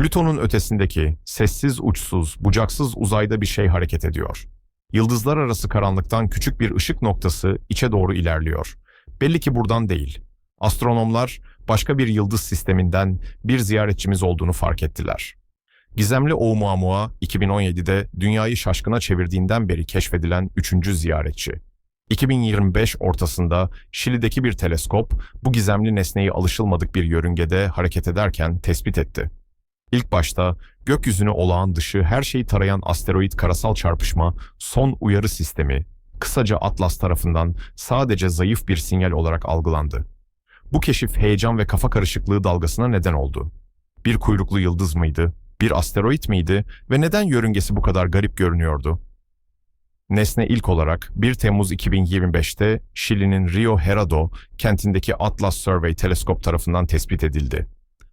Plüton'un ötesindeki sessiz uçsuz, bucaksız uzayda bir şey hareket ediyor. Yıldızlar arası karanlıktan küçük bir ışık noktası içe doğru ilerliyor. Belli ki buradan değil. Astronomlar başka bir yıldız sisteminden bir ziyaretçimiz olduğunu fark ettiler. Gizemli Oumuamua 2017'de dünyayı şaşkına çevirdiğinden beri keşfedilen üçüncü ziyaretçi. 2025 ortasında Şili'deki bir teleskop bu gizemli nesneyi alışılmadık bir yörüngede hareket ederken tespit etti. İlk başta gökyüzünü olağan dışı her şeyi tarayan asteroid karasal çarpışma son uyarı sistemi, kısaca Atlas tarafından sadece zayıf bir sinyal olarak algılandı. Bu keşif heyecan ve kafa karışıklığı dalgasına neden oldu. Bir kuyruklu yıldız mıydı, bir asteroid miydi ve neden yörüngesi bu kadar garip görünüyordu? Nesne ilk olarak 1 Temmuz 2025'te Şili'nin Rio Herado kentindeki Atlas Survey teleskop tarafından tespit edildi.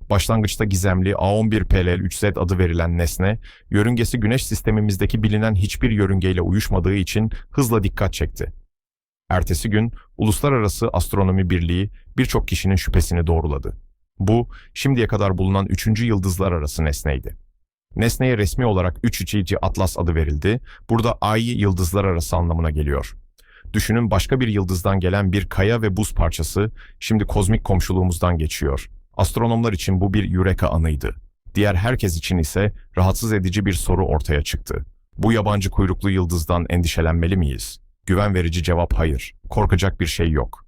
Başlangıçta gizemli A11PL3Z adı verilen nesne, yörüngesi güneş sistemimizdeki bilinen hiçbir yörüngeyle uyuşmadığı için hızla dikkat çekti. Ertesi gün Uluslararası Astronomi Birliği birçok kişinin şüphesini doğruladı. Bu, şimdiye kadar bulunan üçüncü yıldızlar arası nesneydi. Nesneye resmi olarak 3 Atlas adı verildi. Burada ay yıldızlar arası anlamına geliyor. Düşünün başka bir yıldızdan gelen bir kaya ve buz parçası şimdi kozmik komşuluğumuzdan geçiyor. Astronomlar için bu bir eureka anıydı. Diğer herkes için ise rahatsız edici bir soru ortaya çıktı. Bu yabancı kuyruklu yıldızdan endişelenmeli miyiz? Güven verici cevap hayır. Korkacak bir şey yok.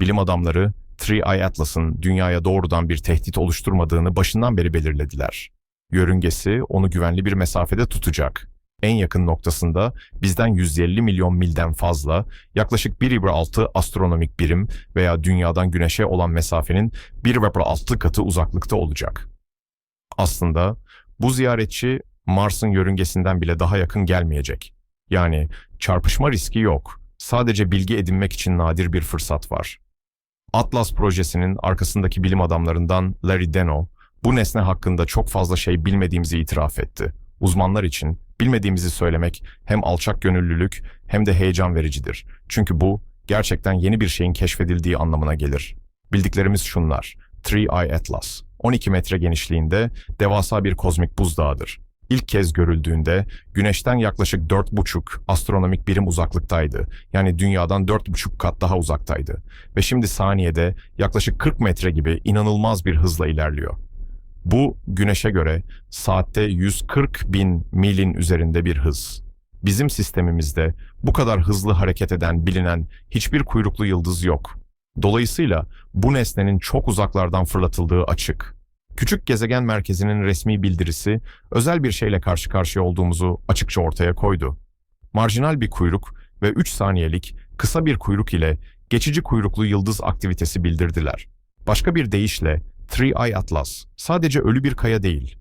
Bilim adamları Three Eye Atlas'ın dünyaya doğrudan bir tehdit oluşturmadığını başından beri belirlediler. Yörüngesi onu güvenli bir mesafede tutacak. En yakın noktasında bizden 150 milyon milden fazla, yaklaşık 1,6 astronomik birim veya dünyadan güneşe olan mesafenin 1,6 katı uzaklıkta olacak. Aslında bu ziyaretçi Mars'ın yörüngesinden bile daha yakın gelmeyecek. Yani çarpışma riski yok. Sadece bilgi edinmek için nadir bir fırsat var. Atlas projesinin arkasındaki bilim adamlarından Larry Deno, bu nesne hakkında çok fazla şey bilmediğimizi itiraf etti. Uzmanlar için bilmediğimizi söylemek hem alçak gönüllülük hem de heyecan vericidir. Çünkü bu gerçekten yeni bir şeyin keşfedildiği anlamına gelir. Bildiklerimiz şunlar. Three Eye Atlas, 12 metre genişliğinde devasa bir kozmik buzdağıdır. İlk kez görüldüğünde güneşten yaklaşık 4,5 astronomik birim uzaklıktaydı. Yani dünyadan 4,5 kat daha uzaktaydı. Ve şimdi saniyede yaklaşık 40 metre gibi inanılmaz bir hızla ilerliyor. Bu güneşe göre saatte 140 bin milin üzerinde bir hız. Bizim sistemimizde bu kadar hızlı hareket eden bilinen hiçbir kuyruklu yıldız yok. Dolayısıyla bu nesnenin çok uzaklardan fırlatıldığı açık. Küçük gezegen merkezinin resmi bildirisi özel bir şeyle karşı karşıya olduğumuzu açıkça ortaya koydu. Marjinal bir kuyruk ve 3 saniyelik kısa bir kuyruk ile geçici kuyruklu yıldız aktivitesi bildirdiler. Başka bir deyişle Three Eye Atlas sadece ölü bir kaya değil.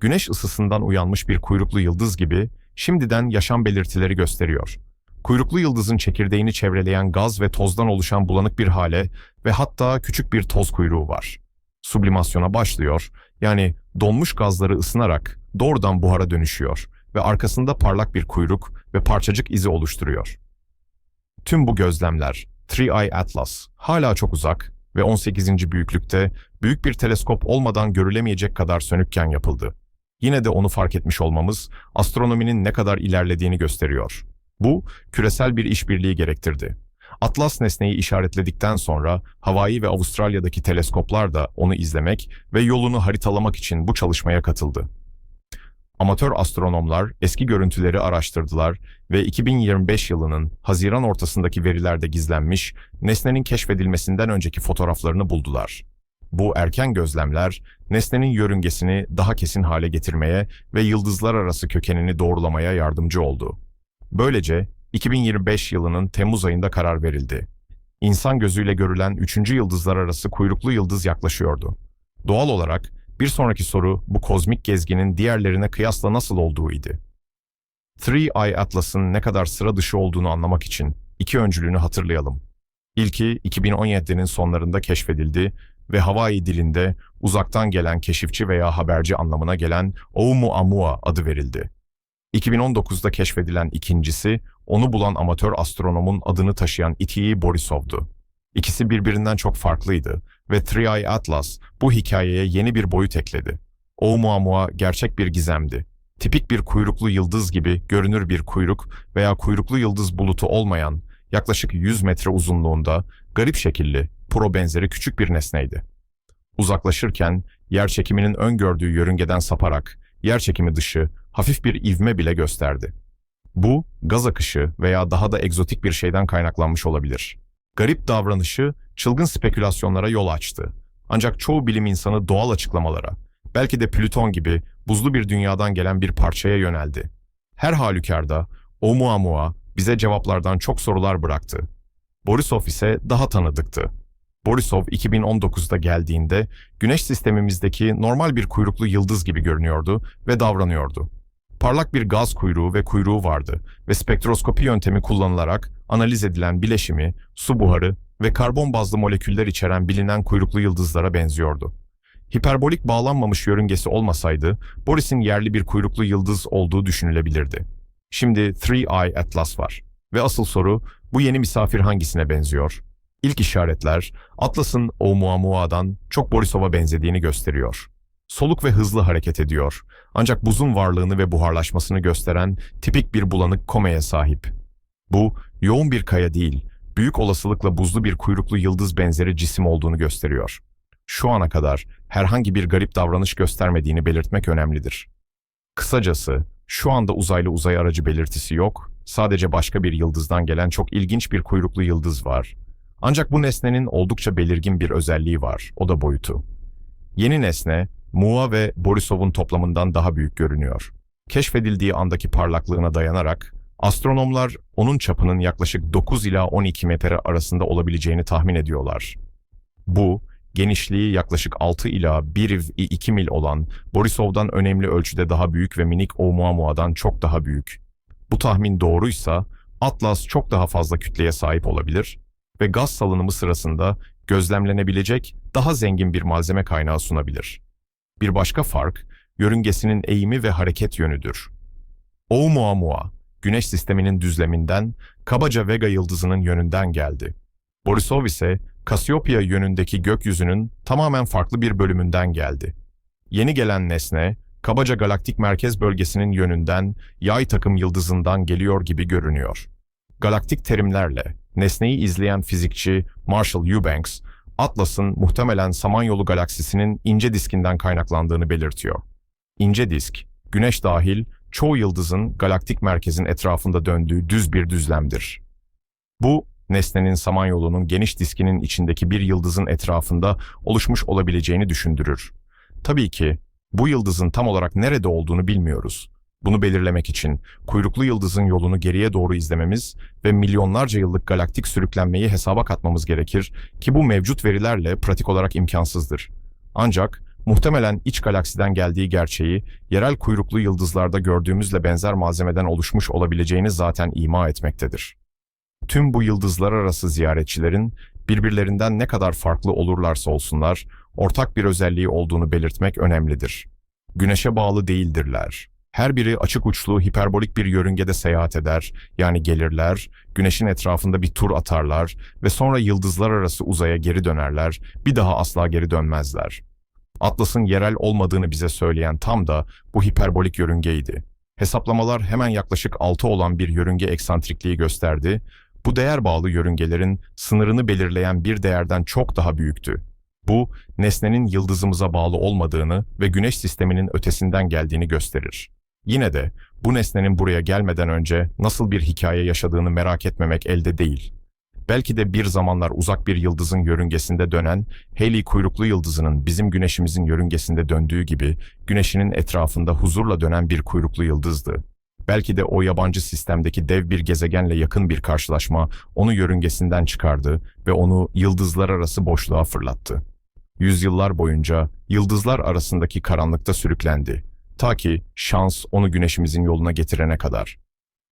Güneş ısısından uyanmış bir kuyruklu yıldız gibi şimdiden yaşam belirtileri gösteriyor. Kuyruklu yıldızın çekirdeğini çevreleyen gaz ve tozdan oluşan bulanık bir hale ve hatta küçük bir toz kuyruğu var. Sublimasyona başlıyor, yani donmuş gazları ısınarak doğrudan buhara dönüşüyor ve arkasında parlak bir kuyruk ve parçacık izi oluşturuyor. Tüm bu gözlemler, Three Eye Atlas, hala çok uzak ve 18. büyüklükte büyük bir teleskop olmadan görülemeyecek kadar sönükken yapıldı. Yine de onu fark etmiş olmamız astronominin ne kadar ilerlediğini gösteriyor. Bu küresel bir işbirliği gerektirdi. Atlas nesneyi işaretledikten sonra Hawaii ve Avustralya'daki teleskoplar da onu izlemek ve yolunu haritalamak için bu çalışmaya katıldı. Amatör astronomlar eski görüntüleri araştırdılar ve 2025 yılının Haziran ortasındaki verilerde gizlenmiş nesnenin keşfedilmesinden önceki fotoğraflarını buldular. Bu erken gözlemler nesnenin yörüngesini daha kesin hale getirmeye ve yıldızlar arası kökenini doğrulamaya yardımcı oldu. Böylece 2025 yılının Temmuz ayında karar verildi. İnsan gözüyle görülen üçüncü yıldızlar arası kuyruklu yıldız yaklaşıyordu. Doğal olarak bir sonraki soru bu kozmik gezginin diğerlerine kıyasla nasıl olduğuydu. Three Eye Atlas'ın ne kadar sıra dışı olduğunu anlamak için iki öncülünü hatırlayalım. İlki 2017'nin sonlarında keşfedildi ve Hawaii dilinde uzaktan gelen keşifçi veya haberci anlamına gelen Oumuamua adı verildi. 2019'da keşfedilen ikincisi, onu bulan amatör astronomun adını taşıyan Itiyi Borisov'du. İkisi birbirinden çok farklıydı ve Three Eye Atlas bu hikayeye yeni bir boyut ekledi. Oumuamua gerçek bir gizemdi. Tipik bir kuyruklu yıldız gibi görünür bir kuyruk veya kuyruklu yıldız bulutu olmayan, yaklaşık 100 metre uzunluğunda, garip şekilli, pro benzeri küçük bir nesneydi. Uzaklaşırken, yer çekiminin öngördüğü yörüngeden saparak, yer çekimi dışı, hafif bir ivme bile gösterdi. Bu, gaz akışı veya daha da egzotik bir şeyden kaynaklanmış olabilir. Garip davranışı, çılgın spekülasyonlara yol açtı. Ancak çoğu bilim insanı doğal açıklamalara, belki de Plüton gibi buzlu bir dünyadan gelen bir parçaya yöneldi. Her halükarda Oumuamua bize cevaplardan çok sorular bıraktı. Borisov ise daha tanıdıktı. Borisov 2019'da geldiğinde güneş sistemimizdeki normal bir kuyruklu yıldız gibi görünüyordu ve davranıyordu. Parlak bir gaz kuyruğu ve kuyruğu vardı ve spektroskopi yöntemi kullanılarak analiz edilen bileşimi, su buharı ve karbon bazlı moleküller içeren bilinen kuyruklu yıldızlara benziyordu. Hiperbolik bağlanmamış yörüngesi olmasaydı Boris'in yerli bir kuyruklu yıldız olduğu düşünülebilirdi. Şimdi Three Eye Atlas var. Ve asıl soru bu yeni misafir hangisine benziyor? İlk işaretler Atlas'ın Oumuamua'dan çok Borisov'a benzediğini gösteriyor. Soluk ve hızlı hareket ediyor. Ancak buzun varlığını ve buharlaşmasını gösteren tipik bir bulanık komeye sahip. Bu yoğun bir kaya değil, büyük olasılıkla buzlu bir kuyruklu yıldız benzeri cisim olduğunu gösteriyor. Şu ana kadar herhangi bir garip davranış göstermediğini belirtmek önemlidir. Kısacası şu anda uzaylı uzay aracı belirtisi yok, sadece başka bir yıldızdan gelen çok ilginç bir kuyruklu yıldız var. Ancak bu nesnenin oldukça belirgin bir özelliği var, o da boyutu. Yeni nesne, Mua ve Borisov'un toplamından daha büyük görünüyor. Keşfedildiği andaki parlaklığına dayanarak, astronomlar onun çapının yaklaşık 9 ila 12 metre arasında olabileceğini tahmin ediyorlar. Bu, genişliği yaklaşık 6 ila 1 mil olan Borisov'dan önemli ölçüde daha büyük ve minik Oumuamua'dan çok daha büyük. Bu tahmin doğruysa Atlas çok daha fazla kütleye sahip olabilir ve gaz salınımı sırasında gözlemlenebilecek daha zengin bir malzeme kaynağı sunabilir. Bir başka fark, yörüngesinin eğimi ve hareket yönüdür. Oumuamua, Güneş sisteminin düzleminden, kabaca Vega yıldızının yönünden geldi. Borisov ise Cassiopeia yönündeki gökyüzünün tamamen farklı bir bölümünden geldi. Yeni gelen nesne, kabaca galaktik merkez bölgesinin yönünden yay takım yıldızından geliyor gibi görünüyor. Galaktik terimlerle nesneyi izleyen fizikçi Marshall Eubanks, Atlas'ın muhtemelen Samanyolu galaksisinin ince diskinden kaynaklandığını belirtiyor. İnce disk, Güneş dahil çoğu yıldızın galaktik merkezin etrafında döndüğü düz bir düzlemdir. Bu, nesnenin Samanyolu'nun geniş diskinin içindeki bir yıldızın etrafında oluşmuş olabileceğini düşündürür. Tabii ki bu yıldızın tam olarak nerede olduğunu bilmiyoruz. Bunu belirlemek için kuyruklu yıldızın yolunu geriye doğru izlememiz ve milyonlarca yıllık galaktik sürüklenmeyi hesaba katmamız gerekir ki bu mevcut verilerle pratik olarak imkansızdır. Ancak muhtemelen iç galaksiden geldiği gerçeği yerel kuyruklu yıldızlarda gördüğümüzle benzer malzemeden oluşmuş olabileceğini zaten ima etmektedir. Tüm bu yıldızlar arası ziyaretçilerin birbirlerinden ne kadar farklı olurlarsa olsunlar, ortak bir özelliği olduğunu belirtmek önemlidir. Güneşe bağlı değildirler. Her biri açık uçlu hiperbolik bir yörüngede seyahat eder, yani gelirler, güneşin etrafında bir tur atarlar ve sonra yıldızlar arası uzaya geri dönerler, bir daha asla geri dönmezler. Atlas'ın yerel olmadığını bize söyleyen tam da bu hiperbolik yörüngeydi. Hesaplamalar hemen yaklaşık 6 olan bir yörünge eksantrikliği gösterdi. Bu değer bağlı yörüngelerin sınırını belirleyen bir değerden çok daha büyüktü. Bu, nesnenin yıldızımıza bağlı olmadığını ve güneş sisteminin ötesinden geldiğini gösterir. Yine de bu nesnenin buraya gelmeden önce nasıl bir hikaye yaşadığını merak etmemek elde değil. Belki de bir zamanlar uzak bir yıldızın yörüngesinde dönen, Halley kuyruklu yıldızının bizim güneşimizin yörüngesinde döndüğü gibi güneşinin etrafında huzurla dönen bir kuyruklu yıldızdı. Belki de o yabancı sistemdeki dev bir gezegenle yakın bir karşılaşma onu yörüngesinden çıkardı ve onu yıldızlar arası boşluğa fırlattı. Yüzyıllar boyunca yıldızlar arasındaki karanlıkta sürüklendi. Ta ki şans onu güneşimizin yoluna getirene kadar.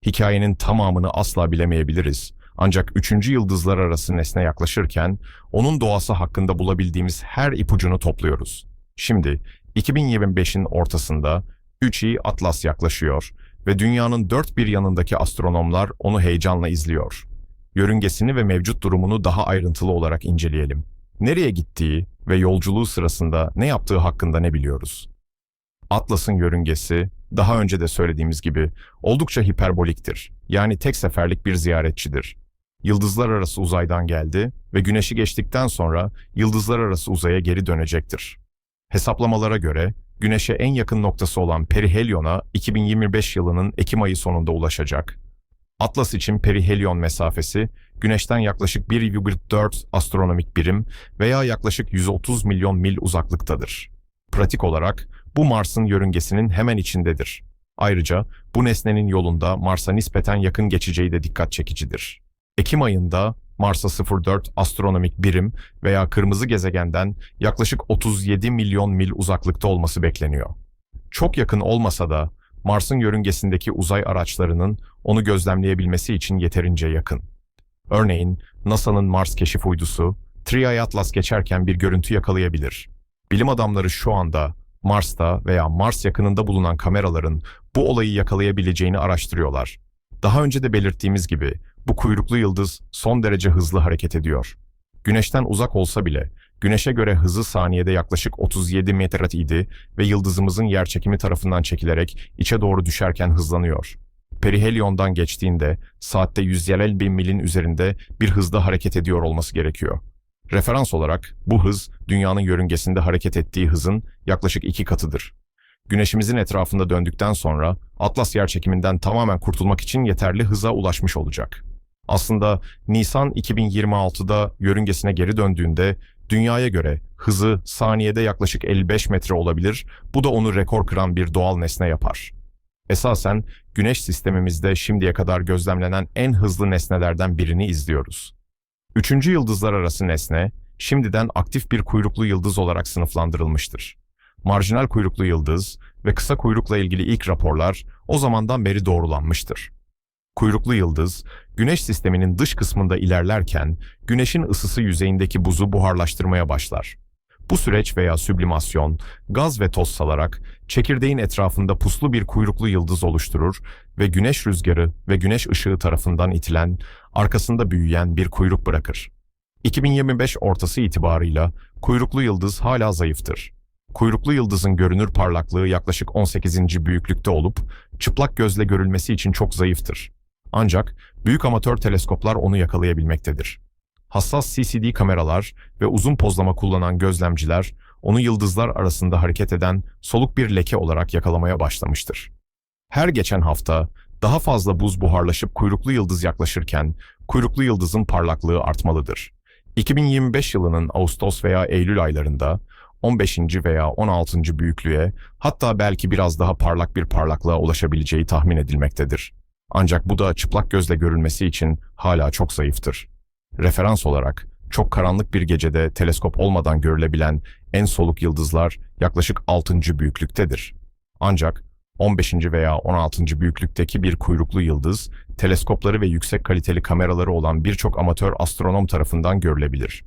Hikayenin tamamını asla bilemeyebiliriz. Ancak üçüncü yıldızlar arası nesne yaklaşırken onun doğası hakkında bulabildiğimiz her ipucunu topluyoruz. Şimdi 2025'in ortasında 3i Atlas yaklaşıyor ve dünyanın dört bir yanındaki astronomlar onu heyecanla izliyor. Yörüngesini ve mevcut durumunu daha ayrıntılı olarak inceleyelim. Nereye gittiği ve yolculuğu sırasında ne yaptığı hakkında ne biliyoruz? Atlas'ın yörüngesi, daha önce de söylediğimiz gibi oldukça hiperboliktir. Yani tek seferlik bir ziyaretçidir. Yıldızlar arası uzaydan geldi ve güneşi geçtikten sonra yıldızlar arası uzaya geri dönecektir. Hesaplamalara göre güneşe en yakın noktası olan Perihelyon'a 2025 yılının Ekim ayı sonunda ulaşacak. Atlas için perihelyon mesafesi güneşten yaklaşık 1,4 astronomik birim veya yaklaşık 130 milyon mil uzaklıktadır. Pratik olarak bu Mars'ın yörüngesinin hemen içindedir. Ayrıca bu nesnenin yolunda Mars'a nispeten yakın geçeceği de dikkat çekicidir. Ekim ayında Mars'a 04 astronomik birim veya kırmızı gezegenden yaklaşık 37 milyon mil uzaklıkta olması bekleniyor. Çok yakın olmasa da Mars'ın yörüngesindeki uzay araçlarının onu gözlemleyebilmesi için yeterince yakın. Örneğin NASA'nın Mars keşif uydusu Tri-Eye Atlas geçerken bir görüntü yakalayabilir. Bilim adamları şu anda Mars'ta veya Mars yakınında bulunan kameraların bu olayı yakalayabileceğini araştırıyorlar. Daha önce de belirttiğimiz gibi bu kuyruklu yıldız son derece hızlı hareket ediyor. Güneşten uzak olsa bile Güneşe göre hızı saniyede yaklaşık 37 metret idi ve yıldızımızın yerçekimi tarafından çekilerek içe doğru düşerken hızlanıyor. Perihelyon'dan geçtiğinde saatte 150 bin milin üzerinde bir hızda hareket ediyor olması gerekiyor. Referans olarak bu hız dünyanın yörüngesinde hareket ettiği hızın yaklaşık iki katıdır. Güneşimizin etrafında döndükten sonra Atlas yerçekiminden tamamen kurtulmak için yeterli hıza ulaşmış olacak. Aslında Nisan 2026'da yörüngesine geri döndüğünde dünyaya göre hızı saniyede yaklaşık 55 metre olabilir, bu da onu rekor kıran bir doğal nesne yapar. Esasen güneş sistemimizde şimdiye kadar gözlemlenen en hızlı nesnelerden birini izliyoruz. Üçüncü yıldızlar arası nesne, şimdiden aktif bir kuyruklu yıldız olarak sınıflandırılmıştır. Marjinal kuyruklu yıldız ve kısa kuyrukla ilgili ilk raporlar o zamandan beri doğrulanmıştır. Kuyruklu yıldız, Güneş sisteminin dış kısmında ilerlerken Güneş'in ısısı yüzeyindeki buzu buharlaştırmaya başlar. Bu süreç veya süblimasyon, gaz ve toz salarak çekirdeğin etrafında puslu bir kuyruklu yıldız oluşturur ve güneş rüzgarı ve güneş ışığı tarafından itilen, arkasında büyüyen bir kuyruk bırakır. 2025 ortası itibarıyla kuyruklu yıldız hala zayıftır. Kuyruklu yıldızın görünür parlaklığı yaklaşık 18. büyüklükte olup çıplak gözle görülmesi için çok zayıftır. Ancak büyük amatör teleskoplar onu yakalayabilmektedir. Hassas CCD kameralar ve uzun pozlama kullanan gözlemciler onu yıldızlar arasında hareket eden soluk bir leke olarak yakalamaya başlamıştır. Her geçen hafta daha fazla buz buharlaşıp kuyruklu yıldız yaklaşırken kuyruklu yıldızın parlaklığı artmalıdır. 2025 yılının Ağustos veya Eylül aylarında 15. veya 16. büyüklüğe hatta belki biraz daha parlak bir parlaklığa ulaşabileceği tahmin edilmektedir. Ancak bu da çıplak gözle görülmesi için hala çok zayıftır. Referans olarak çok karanlık bir gecede teleskop olmadan görülebilen en soluk yıldızlar yaklaşık 6. büyüklüktedir. Ancak 15. veya 16. büyüklükteki bir kuyruklu yıldız, teleskopları ve yüksek kaliteli kameraları olan birçok amatör astronom tarafından görülebilir.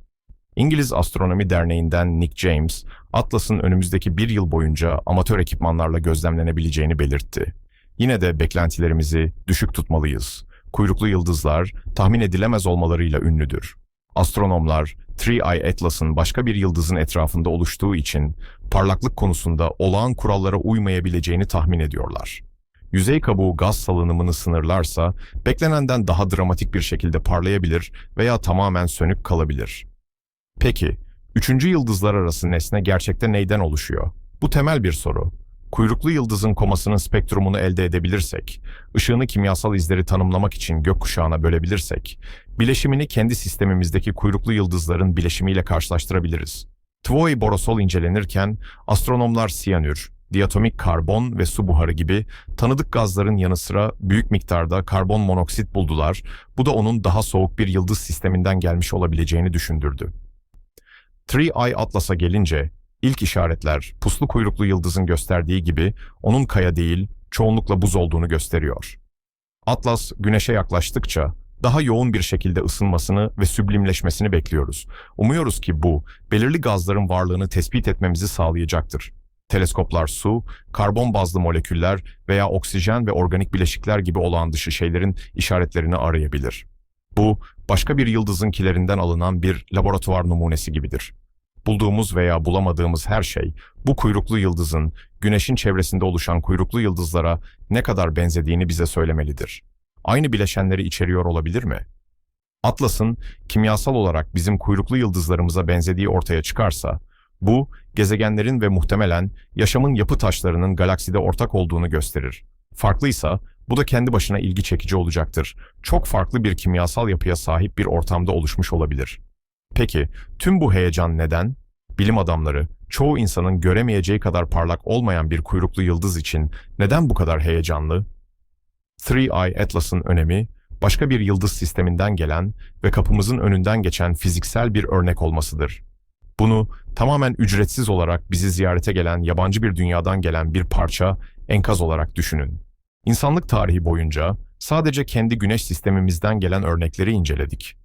İngiliz Astronomi Derneği'nden Nick James, Atlas'ın önümüzdeki bir yıl boyunca amatör ekipmanlarla gözlemlenebileceğini belirtti. Yine de beklentilerimizi düşük tutmalıyız. Kuyruklu yıldızlar tahmin edilemez olmalarıyla ünlüdür. Astronomlar, Three-Eye Atlas'ın başka bir yıldızın etrafında oluştuğu için parlaklık konusunda olağan kurallara uymayabileceğini tahmin ediyorlar. Yüzey kabuğu gaz salınımını sınırlarsa beklenenden daha dramatik bir şekilde parlayabilir veya tamamen sönük kalabilir. Peki, üçüncü yıldızlar arası nesne gerçekten neyden oluşuyor? Bu temel bir soru. Kuyruklu yıldızın komasının spektrumunu elde edebilirsek, ışığını kimyasal izleri tanımlamak için gökkuşağına bölebilirsek, bileşimini kendi sistemimizdeki kuyruklu yıldızların bileşimiyle karşılaştırabiliriz. Tvoi borosol incelenirken astronomlar siyanür, diatomik karbon ve su buharı gibi tanıdık gazların yanı sıra büyük miktarda karbon monoksit buldular. Bu da onun daha soğuk bir yıldız sisteminden gelmiş olabileceğini düşündürdü. Three Eye Atlas'a gelince İlk işaretler puslu kuyruklu yıldızın gösterdiği gibi onun kaya değil, çoğunlukla buz olduğunu gösteriyor. Atlas güneşe yaklaştıkça daha yoğun bir şekilde ısınmasını ve süblimleşmesini bekliyoruz. Umuyoruz ki bu, belirli gazların varlığını tespit etmemizi sağlayacaktır. Teleskoplar su, karbon bazlı moleküller veya oksijen ve organik bileşikler gibi olağan dışı şeylerin işaretlerini arayabilir. Bu, başka bir yıldızınkilerinden alınan bir laboratuvar numunesi gibidir. Bulduğumuz veya bulamadığımız her şey bu kuyruklu yıldızın güneşin çevresinde oluşan kuyruklu yıldızlara ne kadar benzediğini bize söylemelidir. Aynı bileşenleri içeriyor olabilir mi? Atlas'ın kimyasal olarak bizim kuyruklu yıldızlarımıza benzediği ortaya çıkarsa, bu gezegenlerin ve muhtemelen yaşamın yapı taşlarının galakside ortak olduğunu gösterir. Farklıysa bu da kendi başına ilgi çekici olacaktır. Çok farklı bir kimyasal yapıya sahip bir ortamda oluşmuş olabilir. Peki tüm bu heyecan neden? Bilim adamları çoğu insanın göremeyeceği kadar parlak olmayan bir kuyruklu yıldız için neden bu kadar heyecanlı? Three Eye Atlas'ın önemi başka bir yıldız sisteminden gelen ve kapımızın önünden geçen fiziksel bir örnek olmasıdır. Bunu tamamen ücretsiz olarak bizi ziyarete gelen yabancı bir dünyadan gelen bir parça enkaz olarak düşünün. İnsanlık tarihi boyunca sadece kendi güneş sistemimizden gelen örnekleri inceledik.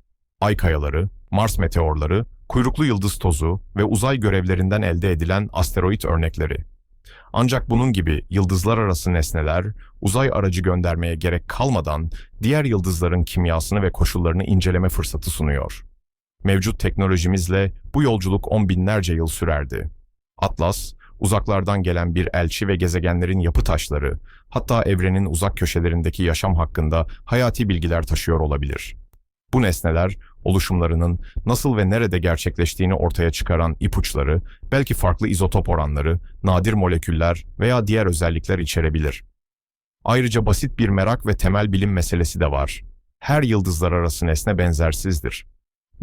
Ay kayaları, Mars meteorları, kuyruklu yıldız tozu ve uzay görevlerinden elde edilen asteroid örnekleri. Ancak bunun gibi yıldızlar arası nesneler, uzay aracı göndermeye gerek kalmadan diğer yıldızların kimyasını ve koşullarını inceleme fırsatı sunuyor. Mevcut teknolojimizle bu yolculuk on binlerce yıl sürerdi. Atlas, uzaklardan gelen bir elçi ve gezegenlerin yapı taşları, hatta evrenin uzak köşelerindeki yaşam hakkında hayati bilgiler taşıyor olabilir. Bu nesneler, oluşumlarının nasıl ve nerede gerçekleştiğini ortaya çıkaran ipuçları, belki farklı izotop oranları, nadir moleküller veya diğer özellikler içerebilir. Ayrıca basit bir merak ve temel bilim meselesi de var. Her yıldızlar arası nesne benzersizdir.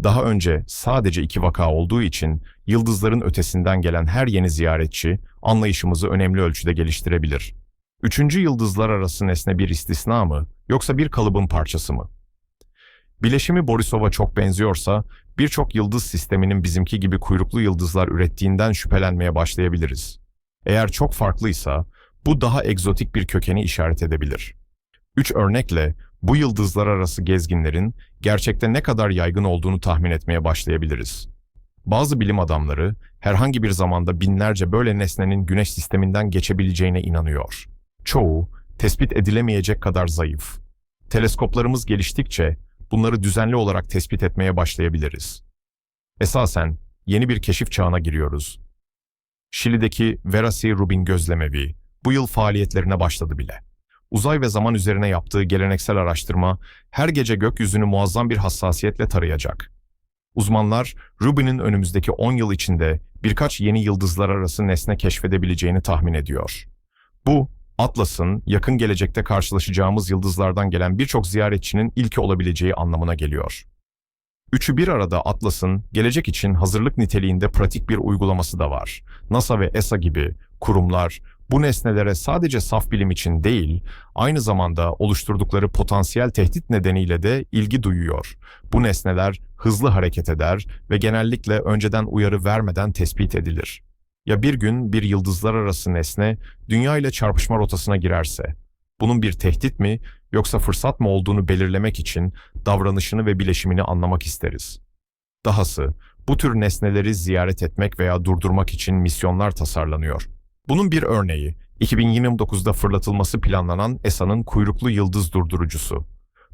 Daha önce sadece iki vaka olduğu için yıldızların ötesinden gelen her yeni ziyaretçi anlayışımızı önemli ölçüde geliştirebilir. Üçüncü yıldızlar arası nesne bir istisna mı yoksa bir kalıbın parçası mı? Bileşimi Borisov'a çok benziyorsa birçok yıldız sisteminin bizimki gibi kuyruklu yıldızlar ürettiğinden şüphelenmeye başlayabiliriz. Eğer çok farklıysa bu daha egzotik bir kökeni işaret edebilir. Üç örnekle bu yıldızlar arası gezginlerin gerçekte ne kadar yaygın olduğunu tahmin etmeye başlayabiliriz. Bazı bilim adamları herhangi bir zamanda binlerce böyle nesnenin güneş sisteminden geçebileceğine inanıyor. Çoğu tespit edilemeyecek kadar zayıf. Teleskoplarımız geliştikçe bunları düzenli olarak tespit etmeye başlayabiliriz. Esasen yeni bir keşif çağına giriyoruz. Şili'deki Vera C. Rubin gözlemevi bu yıl faaliyetlerine başladı bile. Uzay ve zaman üzerine yaptığı geleneksel araştırma her gece gökyüzünü muazzam bir hassasiyetle tarayacak. Uzmanlar Rubin'in önümüzdeki 10 yıl içinde birkaç yeni yıldızlar arası nesne keşfedebileceğini tahmin ediyor. Bu, Atlas'ın yakın gelecekte karşılaşacağımız yıldızlardan gelen birçok ziyaretçinin ilki olabileceği anlamına geliyor. Üçü bir arada Atlas'ın gelecek için hazırlık niteliğinde pratik bir uygulaması da var. NASA ve ESA gibi kurumlar bu nesnelere sadece saf bilim için değil, aynı zamanda oluşturdukları potansiyel tehdit nedeniyle de ilgi duyuyor. Bu nesneler hızlı hareket eder ve genellikle önceden uyarı vermeden tespit edilir. Ya bir gün bir yıldızlar arası nesne dünya ile çarpışma rotasına girerse, bunun bir tehdit mi yoksa fırsat mı olduğunu belirlemek için davranışını ve bileşimini anlamak isteriz. Dahası, bu tür nesneleri ziyaret etmek veya durdurmak için misyonlar tasarlanıyor. Bunun bir örneği, 2029'da fırlatılması planlanan ESA'nın kuyruklu yıldız durdurucusu.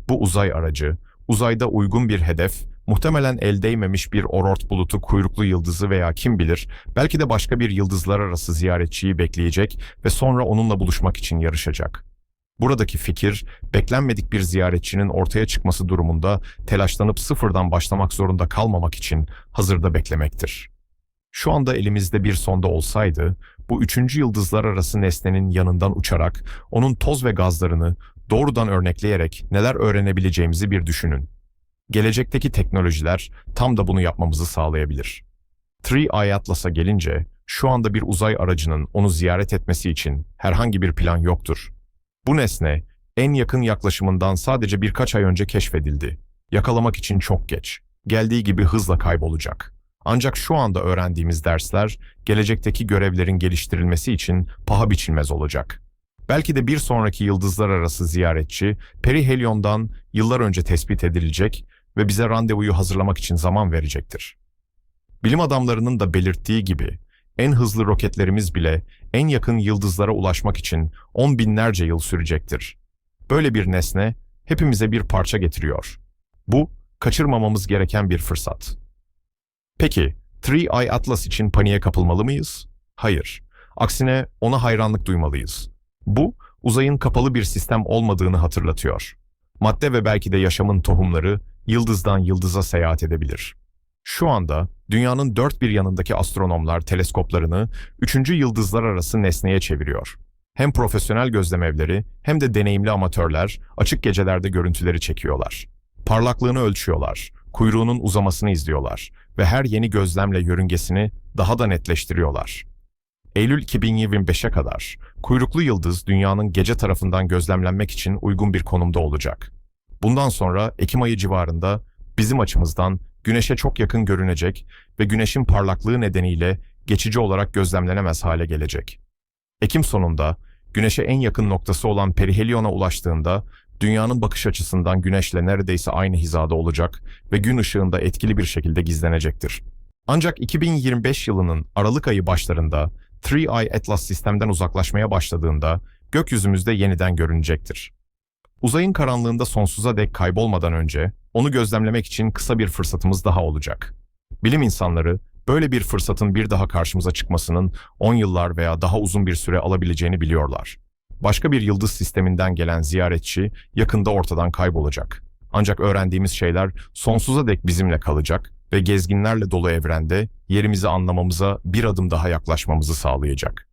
Bu uzay aracı, uzayda uygun bir hedef, muhtemelen el değmemiş bir orort bulutu kuyruklu yıldızı veya kim bilir, belki de başka bir yıldızlar arası ziyaretçiyi bekleyecek ve sonra onunla buluşmak için yarışacak. Buradaki fikir, beklenmedik bir ziyaretçinin ortaya çıkması durumunda telaşlanıp sıfırdan başlamak zorunda kalmamak için hazırda beklemektir. Şu anda elimizde bir sonda olsaydı, bu üçüncü yıldızlar arası nesnenin yanından uçarak onun toz ve gazlarını doğrudan örnekleyerek neler öğrenebileceğimizi bir düşünün. Gelecekteki teknolojiler tam da bunu yapmamızı sağlayabilir. Three Eye Atlas'a gelince şu anda bir uzay aracının onu ziyaret etmesi için herhangi bir plan yoktur. Bu nesne en yakın yaklaşımından sadece birkaç ay önce keşfedildi. Yakalamak için çok geç. Geldiği gibi hızla kaybolacak. Ancak şu anda öğrendiğimiz dersler gelecekteki görevlerin geliştirilmesi için paha biçilmez olacak. Belki de bir sonraki yıldızlar arası ziyaretçi perihelyondan yıllar önce tespit edilecek ve bize randevuyu hazırlamak için zaman verecektir. Bilim adamlarının da belirttiği gibi en hızlı roketlerimiz bile en yakın yıldızlara ulaşmak için on binlerce yıl sürecektir. Böyle bir nesne hepimize bir parça getiriyor. Bu kaçırmamamız gereken bir fırsat. Peki, Three Eye Atlas için paniğe kapılmalı mıyız? Hayır. Aksine ona hayranlık duymalıyız. Bu, uzayın kapalı bir sistem olmadığını hatırlatıyor. Madde ve belki de yaşamın tohumları yıldızdan yıldıza seyahat edebilir. Şu anda dünyanın dört bir yanındaki astronomlar teleskoplarını üçüncü yıldızlar arası nesneye çeviriyor. Hem profesyonel gözlemevleri hem de deneyimli amatörler açık gecelerde görüntüleri çekiyorlar. Parlaklığını ölçüyorlar, kuyruğunun uzamasını izliyorlar ve her yeni gözlemle yörüngesini daha da netleştiriyorlar. Eylül 2025'e kadar kuyruklu yıldız dünyanın gece tarafından gözlemlenmek için uygun bir konumda olacak. Bundan sonra Ekim ayı civarında bizim açımızdan Güneş'e çok yakın görünecek ve Güneş'in parlaklığı nedeniyle geçici olarak gözlemlenemez hale gelecek. Ekim sonunda Güneş'e en yakın noktası olan periheliyona ulaştığında dünyanın bakış açısından Güneş'le neredeyse aynı hizada olacak ve gün ışığında etkili bir şekilde gizlenecektir. Ancak 2025 yılının Aralık ayı başlarında Three Eye Atlas sistemden uzaklaşmaya başladığında gökyüzümüzde yeniden görünecektir. Uzayın karanlığında sonsuza dek kaybolmadan önce onu gözlemlemek için kısa bir fırsatımız daha olacak. Bilim insanları böyle bir fırsatın bir daha karşımıza çıkmasının 10 yıllar veya daha uzun bir süre alabileceğini biliyorlar. Başka bir yıldız sisteminden gelen ziyaretçi yakında ortadan kaybolacak. Ancak öğrendiğimiz şeyler sonsuza dek bizimle kalacak ve gezginlerle dolu evrende yerimizi anlamamıza bir adım daha yaklaşmamızı sağlayacak.